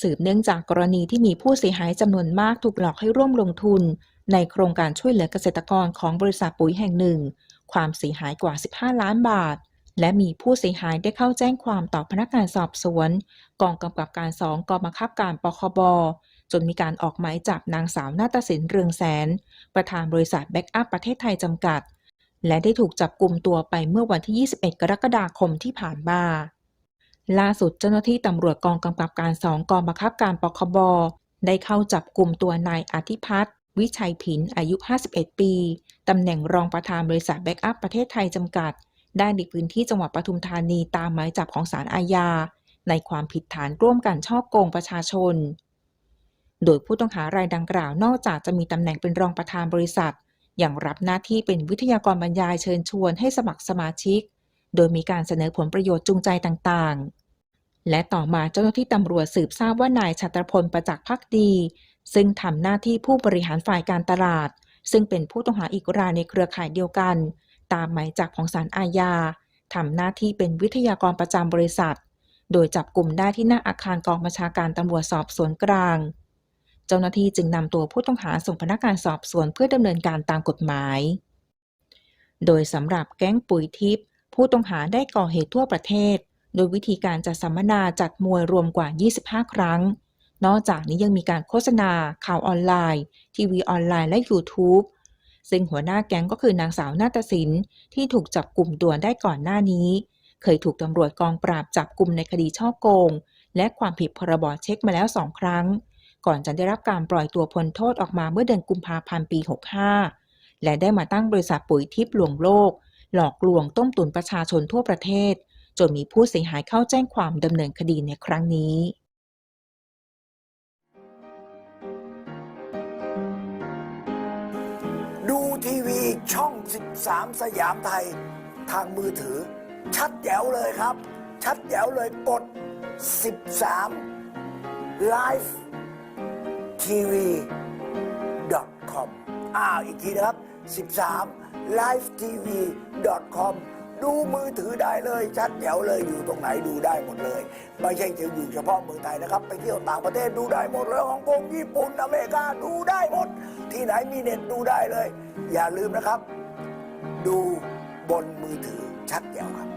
สืบเนื่องจากกรณีที่มีผู้เสียหายจำนวนมากถูกหลอกให้ร่วมลงทุน ในโครงการช่วยเหลือเกษตรกรของบริษัทปุ๋ยแห่งหนึ่ง ความเสียหายกว่า 15 ล้านบาท และมีผู้เสียหายได้เข้าแจ้งความต่อพนักงานสอบสวน กองกำกับการสองกองบังคับการปคบจนมีการออกหมายจับนางสาวนาฏศินเรืองแสน ประธานบริษัทแบ็กอัพประเทศไทยจำกัด และได้ถูกจับกลุ่มตัวไปเมื่อวันที่ 21 กรกฎาคมที่ผ่านมา ล่าสุดเจ้าหน้าที่ตำรวจกองกำกับการสองกองบังคับการปคบ ได้เข้าจับกลุ่มตัวนายอธิพัฒน์วิชัยผินอายุ 51 ปี ตำแหน่งรองประธานบริษัทแบ็กอัพประเทศไทยจำกัด ได้ในพื้นที่จังหวัดปทุมธานีตามหมายจับของศาลอาญา ในความผิดฐานร่วมกันช่อโกงประชาชน โดยผู้ต้องหารายดังกล่าวนอกจากจะมีตำแหน่งเป็นรองประธานบริษัท ยังรับหน้าที่เป็นวิทยากรบรรยายเชิญชวนให้สมัครสมาชิก โดยมีการเสนอผลประโยชน์จูงใจต่างๆ และต่อมาเจ้าหน้าที่ตำรวจสืบทราบว่านายชัตรพลประจักษ์พักดี ซึ่งทำหน้าที่ผู้บริหารฝ่ายการตลาด ซึ่งเป็นผู้ต้องหาอีกรายในเครือข่ายเดียวกัน ตามหมายจับของศาลอาญาทำหน้าที่เป็นวิทยากรประจำบริษัท โดยจับกลุ่มได้ที่หน้าอาคารกองบัญชาการตำรวจสอบสวนกลาง เจ้าหน้าที่จึงนำตัวผู้ต้องหาส่งพนักงานสอบสวนเพื่อดำเนินการตามกฎหมาย โดยสำหรับแก๊งปุ๋ยทิพย์ผู้ต้องหาได้ก่อเหตุทั่วประเทศ โดยวิธีการจัดสัมมนาจัดมวยรวมกว่า 25 ครั้ง นอกจากนี้ยังมีการโฆษณา ข่าวออนไลน์ ทีวีออนไลน์และ YouTube ซึ่งหัวหน้าแก๊งก็คือนางสาวนาฏศินที่ถูกจับกลุ่มตัวได้ก่อนหน้านี้ เคยถูกตำรวจกองปราบจับกลุ่มในคดีช่อโกง และความผิดพรบเช็คมาแล้วสองครั้ง ก่อนจะได้รับการปล่อยตัวพ้นโทษออกมาเมื่อเดือนกุมภาพันธ์ปี 65 และได้มาตั้งบริษัทปุ๋ยทิพย์ลวงโลก หลอกลวงต้มตุนประชาชนทั่วประเทศ จนมีผู้เสียหายเข้าแจ้งความดำเนินคดีในครั้งนี้ดูทีวีช่อง 13 สยามไทย ทางมือถือ ชัดแจ๋วเลยครับ ชัดแจ๋วเลยกด 13 Live TV com อ้าวอีกทีนะครับ 13 Live TV com ดูมือถือได้เลย ชัดแจ๋วเลยอยู่ตรงไหนดูได้หมดเลย ไม่ใช่จะอยู่เฉพาะเมืองไทยนะครับ ไปเที่ยวต่างประเทศดูได้หมดเลยฮ่องกงญี่ปุ่นอเมริกาดูได้หมด ที่ไหนมีเน็ตดูได้เลย อย่าลืมนะครับ ดูบนมือถือชัดแจ๋วครับ